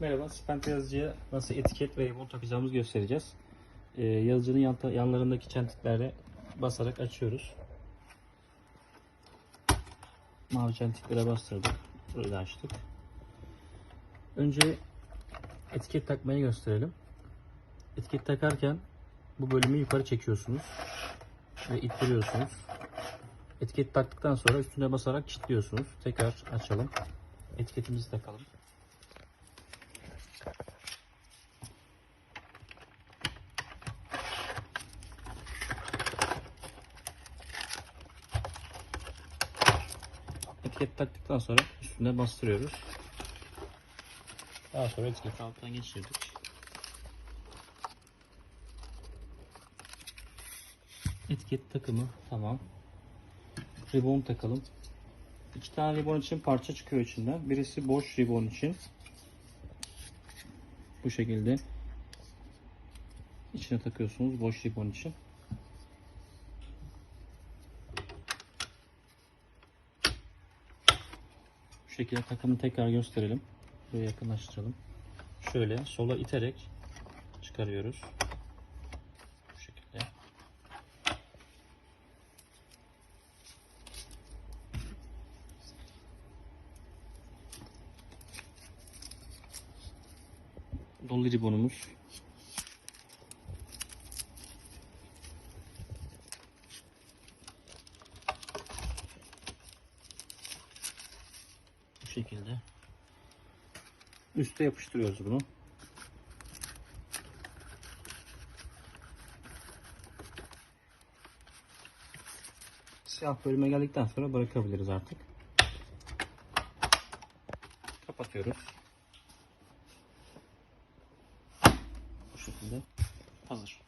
Merhaba, Spente yazıcıya nasıl etiket ve emol takacağımızı göstereceğiz. Ee, yazıcının yan, yanlarındaki çentiklere basarak açıyoruz. Mavi çentiklere bastırdık. Böyle açtık. Önce etiket takmayı gösterelim. Etiket takarken bu bölümü yukarı çekiyorsunuz ve ittiriyorsunuz. Etiket taktıktan sonra üstüne basarak kilitliyorsunuz. Tekrar açalım. Etiketimizi takalım. Etiket taktıktan sonra üstüne bastırıyoruz. Daha sonra etiketi alttan geçirdik. Etiket takımı tamam. Ribon takalım. İki tane ribon için parça çıkıyor içinden. Birisi boş ribon için. Bu şekilde içine takıyorsunuz boş ribon için. Şekilde takımı tekrar gösterelim. Buraya yakınlaştıralım. Şöyle sola iterek çıkarıyoruz. Bu şekilde. Dolu ribonumuz. Şekilde. Üste yapıştırıyoruz bunu. Siyah bölüme geldikten sonra bırakabiliriz artık. Kapatıyoruz. Bu şekilde hazır.